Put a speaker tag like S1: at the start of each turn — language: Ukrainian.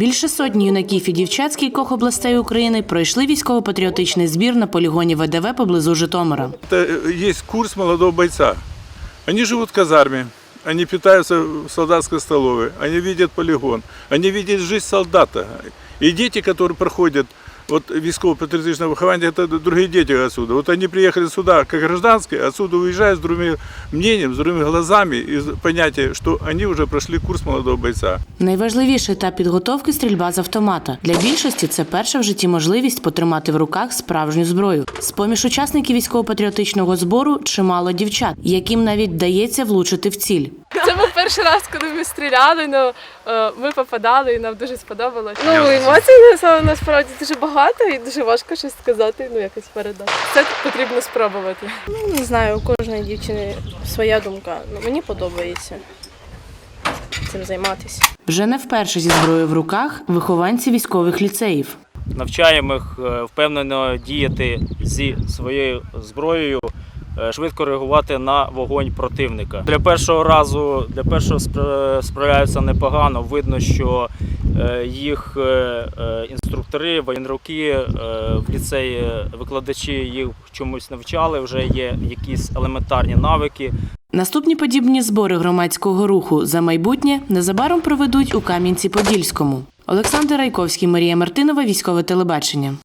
S1: Більше сотні юнаків і дівчат з кількох областей України пройшли військово-патріотичний збір на полігоні ВДВ поблизу Житомира.
S2: Это э, есть курс молодого бойца. Они живут в казарме, они питаются в солдатской столовой, они видят полигон, они видят жизнь солдата. И дети, которые проходят вот військово-патріотичне виховання, это другие дети отсюда. Вот они приехали сюда как гражданские, отсюда уезжают с другими мнением, с другими глазами и с понятием, что они уже прошли курс молодого бойца.
S1: Найважливіший етап підготовки стрільба з автомата. Для більшості це перша в житті можливість потримати в руках справжню зброю. З поміж учасників військово-патріотичного збору чимало дівчат, яким навіть вдається влучити в ціль.
S3: Перший раз, коли ми стріляли, ну, е, ми попадали і нам дуже сподобалось. Ну,
S4: емоцій насправді дуже багато і дуже важко щось сказати, ну якось передати.
S3: Це потрібно спробувати.
S4: Ну, не знаю, у кожної дівчини своя думка. Ну, мені подобається цим займатися.
S1: Вже не вперше зі зброєю в руках вихованці військових ліцеїв.
S5: навчаємо їх е, впевнено діяти зі своєю зброєю, швидко реагувати на вогонь противника. Для першого разу, для першого спра- справляються непогано. Видно, що е, їх е, е, інструктори, воєнруки е, в ліцеї, викладачі їх чомусь навчали. Вже є якісь елементарні навики.
S1: Наступні подібні збори громадського руху за майбутнє незабаром проведуть у Кам'янці-Подільському. Олександр Райковський, Марія Мартинова, військове телебачення.